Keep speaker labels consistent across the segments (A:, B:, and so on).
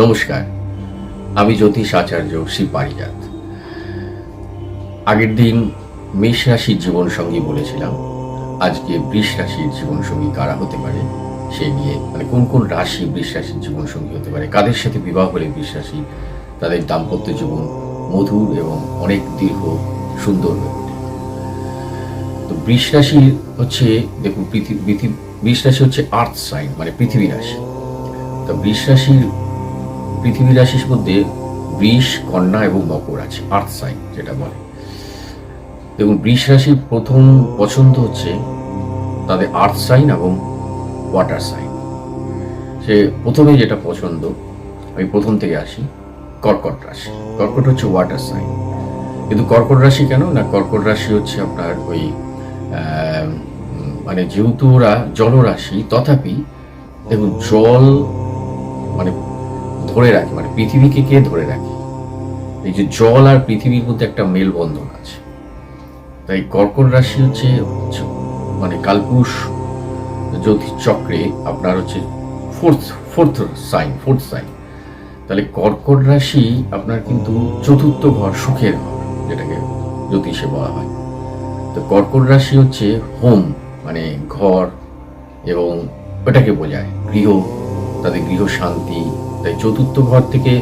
A: নমস্কার, আমি জ্যোতিষ আচার্য শ্রী পারিজাত। আগের দিন মেষ রাশির জীবনসঙ্গী বলেছিলাম, আজকে বৃষ রাশির জীবনসঙ্গী কারা হতে পারে, সে নিয়ে মানে কোন কোন রাশি বৃষ রাশির জীবনসঙ্গী হতে পারে, কাদের সাথে বিবাহ হলে বৃষ রাশি তাদের দাম্পত্য জীবন মধুর এবং অনেক দীর্ঘ সুন্দর হয়ে ওঠে। তো বৃষ রাশি হচ্ছে, দেখুন পৃথিবী, বৃষ রাশি হচ্ছে আর্থ সাইন মানে পৃথিবী রাশি। তো বৃষ রাশির পৃথিবী রাশির মধ্যে বৃষ, কন্যা এবং মকর আছে আর্থ সাইন যেটা বলে। এবং বৃষ রাশির প্রথম পছন্দ হচ্ছে তাদের আর্থ সাইন এবং ওয়াটার সাইন সে প্রথমে যেটা পছন্দ, আমি প্রথম থেকে আসি, কর্কট রাশি। কর্কট হচ্ছে ওয়াটার সাইন কিন্তু কর্কট রাশি কেন? না, কর্কট রাশি হচ্ছে আপনার ওই মানে যেহেতু ওরা জলরাশি, তথাপি দেখুন, জল মানে ধরে রাখে মানে পৃথিবীকে কে ধরে রাখে? এই যে জল আর পৃথিবীর মধ্যে একটা মেলবন্ধন আছে। তাই কর্কট রাশি হচ্ছে মানে কালপুরুষ চক্রে আপনার হচ্ছে fourth fourth sign fourth sign তাহলে কর্কট রাশি আপনার কিন্তু চতুর্থ ঘর সুখের ঘর, যেটাকে জ্যোতিষে বলা হয়। তো কর্কট রাশি হচ্ছে হোম মানে ঘর এবং ওটাকে বোঝায় গৃহ, তাদের গৃহ শান্তি তাই চতুর্থ ঘর থেকে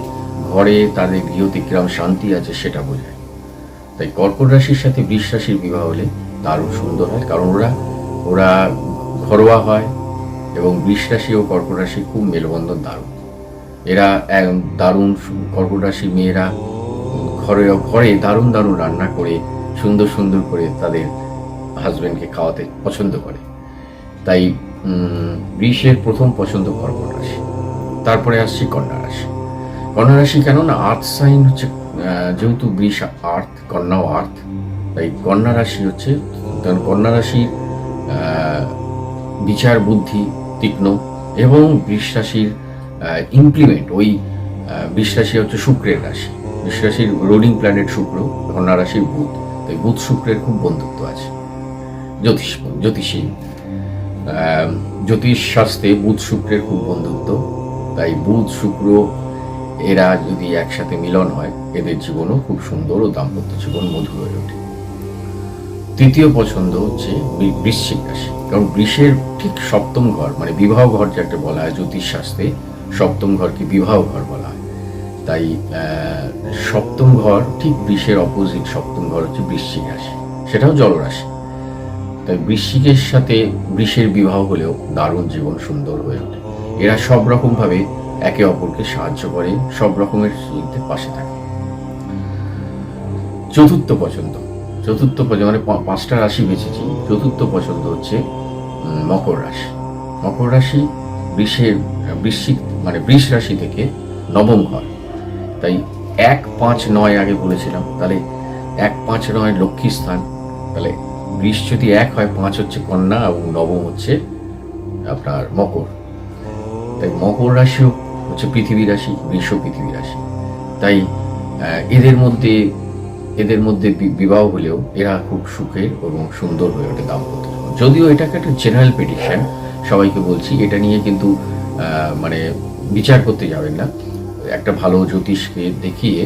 A: ঘরে তাদের গৃহতে কিরম শান্তি আছে সেটা বোঝায়। তাই কর্কট রাশির সাথে রাশির বিবাহ হলে দারুণ সুন্দর হয়, কারণ ওরা ওরা ঘরোয়া হয় এবং বৃষ রাশি ও কর্কট রাশি খুব মেলবন্ধন দারুণ। এরা দারুণ কর্কট রাশির মেয়েরা ঘরে ঘরে দারুণ দারুণ রান্না করে, সুন্দর সুন্দর করে তাদের হাজব্যান্ডকে খাওয়াতে পছন্দ করে। তাই বৃষের প্রথম পছন্দ কর্কট রাশি। তারপরে আসছি কন্যা রাশি। কন্যা রাশি কেন না আর্থ সাইন হচ্ছে যেহেতু বৃষ আর্থ কন্যাও আর্থ তাই কন্যা রাশি হচ্ছে, কারণ কন্যা রাশির বিচার বুদ্ধি তীক্ষ্ণ এবং বৃষ রাশির ইমপ্লিমেন্ট ওই বৃষ রাশি হচ্ছে শুক্রের রাশি। বৃষ রাশির রোলিং প্ল্যানেট শুক্র, কন্যা রাশির বুধ, তাই বুধ শুক্রের খুব বন্ধুত্ব আছে। জ্যোতিষ, জ্যোতিষী জ্যোতিষ শাস্ত্রে বুধ শুক্রের খুব বন্ধুত্ব। তাই বুধ, শুক্র এরা যদি একসাথে মিলন হয়, এদের জীবনও খুব সুন্দর ও দাম্পত্য জীবন মধুর হয়ে ওঠে। তৃতীয় পছন্দ হচ্ছে বৃশ্চিক রাশি। কারণ বৃষের ঠিক সপ্তম ঘর মানে বিবাহ ঘর যাকে বলা হয় জ্যোতিষ শাস্ত্রে, সপ্তম ঘরকে বিবাহ ঘর বলা হয়। তাই সপ্তম ঘর ঠিক বৃষের অপোজিট সপ্তম ঘর হচ্ছে বৃশ্চিক রাশি। সেটাও জলরাশি। তাই বৃশ্চিকের সাথে বৃষের বিবাহ হলেও দারুণ জীবন সুন্দর হয়ে ওঠে। এরা সব রকম ভাবে একে অপরকে সাহায্য করে, সব রকমের ইয়েতে পাশে থাকে। চতুর্থ পছন্দ। চতুর্থ পছন্দ মানে পাঁচটা রাশি বেঁচেছি চতুর্থ পছন্দ হচ্ছে মকর রাশি। মকর রাশি বৃষের, বৃশ্চিক মানে বৃষ রাশি থেকে নবম ঘর। তাই এক পাঁচ নয় আগে বলেছিলাম, তাহলে এক পাঁচ নয় লক্ষ্মী স্থান। তাহলে বৃষ যদি এক হয়, পাঁচ হচ্ছে কন্যা এবং নবম হচ্ছে আপনার মকর। তাই মকর রাশিও হচ্ছে পৃথিবী রাশি বৃষ পৃথিবী রাশি। তাই এদের মধ্যে এদের মধ্যে বিবাহ হলেও এরা খুব সুখের এবং সুন্দর হয়ে ওঠে দাম্পত্য যদিও এটাকে একটা জেনারেল পেডিশন সবাইকে বলছি, এটা নিয়ে কিন্তু মানে বিচার করতে যাবেন না। একটা ভালো জ্যোতিষকে দেখিয়ে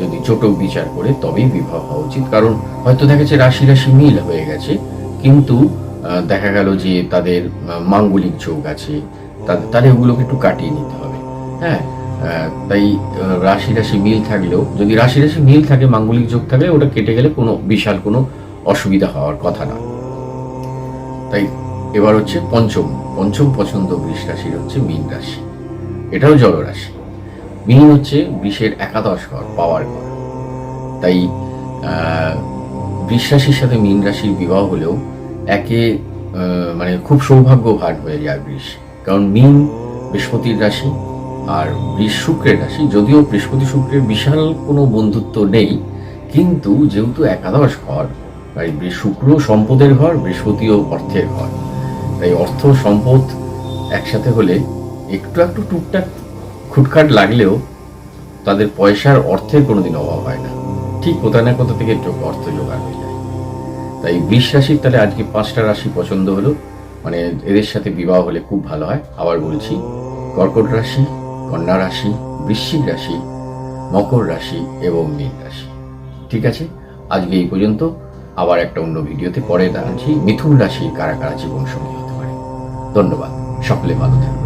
A: যদি চোটক বিচার করে, তবেই বিবাহ হওয়া উচিত। কারণ হয়তো দেখা যাচ্ছে রাশি রাশি মিল হয়ে গেছে, কিন্তু দেখা গেল যে তাদের মাঙ্গলিক যোগ আছে তাহলে ওগুলোকে একটু কাটিয়ে নিতে হবে। হ্যাঁ? তাই রাশি রাশি মিল থাকলেও, যদি রাশি রাশি মিল থাকে, মাঙ্গলিক যোগ থাকলে, ওটা কেটে গেলে কোনো বিশাল কোনো অসুবিধা হওয়ার কথা না। তাই এবার হচ্ছে পঞ্চম। পঞ্চম পছন্দ বৃষ রাশির হচ্ছে মীন রাশি। এটাও জলরাশি। মীন হচ্ছে বৃষের একাদশ ঘর, পাওয়ার ঘর। তাই বৃষ রাশির সাথে মীন রাশির বিবাহ হলেও একে মানে খুব সৌভাগ্যবান হয়ে যায় বৃষ। কারণ মীন বৃহস্পতির রাশি আর শুক্রের রাশি, যদিও বৃহস্পতি শুক্রের বিশাল কোনো বন্ধুত্ব নেই, কিন্তু যেহেতু একাদশ ঘর, তাই শুক্র সম্পদের ঘর, বৃহস্পতিও অর্থের ঘর। তাই অর্থ সম্পদ একসাথে হলে একটু একটু টুকটাক খুটখাট লাগলেও তাদের পয়সার অর্থের কোনোদিন অভাব হয় না। ঠিক কোথা না কোথা থেকে অর্থ জোগাড় হয়ে যায়। তাই বৃষ রাশির তাহলে আজকে পাঁচটা রাশি পছন্দ হলো। মানে এদের সাথে বিবাহ হলে খুব ভালো হয়। আবার বলছি, কর্কট রাশি, কন্যা রাশি, বৃশ্চিক রাশি, মকর রাশি এবং মীন রাশি। ঠিক আছে? আজকে এই পর্যন্ত। আবার একটা অন্য ভিডিওতে পরে দাঁড়াচ্ছি মিথুন রাশি কারা কারা জীবন সঙ্গী হতে পারে। ধন্যবাদ। সকলে ভালো থাকবে